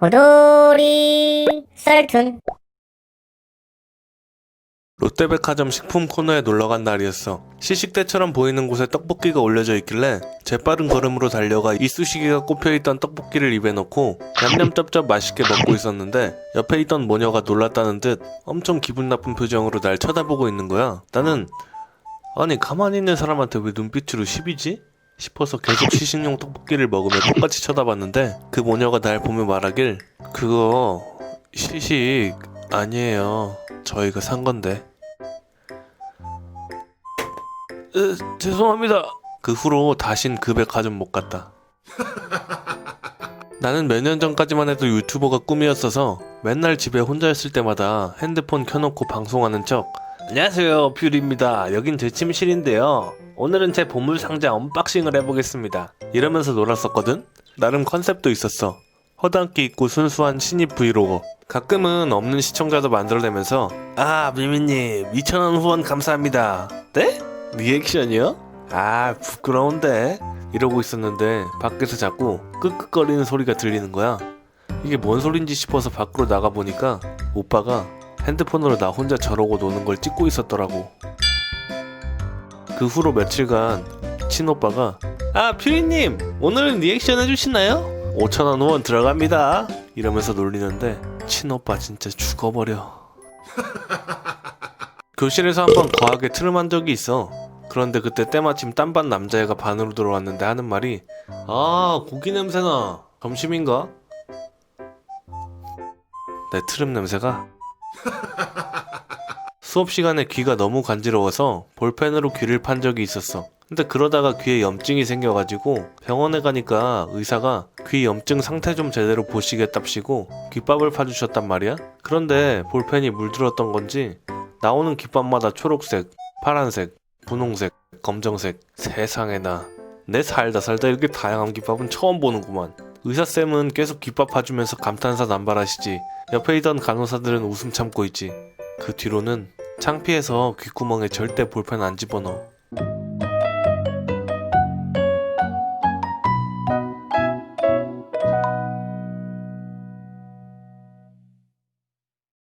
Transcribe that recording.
호돌이 썰툰 롯데백화점 식품 코너에 놀러간 날이었어. 시식대처럼 보이는 곳에 떡볶이가 올려져 있길래 재빠른 걸음으로 달려가 이쑤시개가 꼽혀있던 떡볶이를 입에 넣고 냠냠쩝쩝 맛있게 먹고 있었는데 옆에 있던 모녀가 놀랐다는 듯 엄청 기분 나쁜 표정으로 날 쳐다보고 있는 거야. 나는 아니 가만히 있는 사람한테 왜 눈빛으로 시비지? 싶어서 계속 시식용 떡볶이를 먹으며 똑같이 쳐다봤는데 그 모녀가 날 보며 말하길 그거 시식 아니에요. 저희가 산 건데. 으, 죄송합니다. 그 후로 다신 그 백화점 못 갔다. 나는 몇 년 전까지만 해도 유튜버가 꿈이었어서 맨날 집에 혼자 있을 때마다 핸드폰 켜놓고 방송하는 척 안녕하세요 뷰리입니다 여긴 제 침실인데요 오늘은 제 보물 상자 언박싱을 해보겠습니다. 이러면서 놀았었거든? 나름 컨셉도 있었어. 허당끼 있고 순수한 신입 브이로거. 가끔은 없는 시청자도 만들어내면서 아 미미님 2,000원 후원 감사합니다. 네? 리액션이요? 아 부끄러운데. 이러고 있었는데 밖에서 자꾸 끄끄거리는 소리가 들리는 거야. 이게 뭔 소린지 싶어서 밖으로 나가보니까 오빠가 핸드폰으로 나 혼자 저러고 노는 걸 찍고 있었더라고 그 후로 며칠간 친오빠가 아 퓨리님 오늘은 리액션 해주시나요? 5천원 후원 들어갑니다. 이러면서 놀리는데 친오빠 진짜 죽어버려. 교실에서 한 번 과하게 트름한 적이 있어. 그런데 그때 때마침 딴 반 남자애가 반으로 들어왔는데 하는 말이 아 고기 냄새나. 점심인가? 내 트름 냄새가 수업 시간에 귀가 너무 간지러워서 볼펜으로 귀를 판 적이 있었어. 근데 그러다가 귀에 염증이 생겨가지고 병원에 가니까 의사가 귀 염증 상태 좀 제대로 보시겠답시고 귀밥을 파주셨단 말이야. 그런데 볼펜이 물들었던 건지 나오는 귀밥마다 초록색, 파란색, 분홍색, 검정색 세상에나 내 살다 살다 이렇게 다양한 귀밥은 처음 보는구만. 의사쌤은 계속 귀밥 파주면서 감탄사 남발하시지. 옆에 있던 간호사들은 웃음 참고 있지. 그 뒤로는 창피해서 귓구멍에 절대 볼펜 안 집어넣어.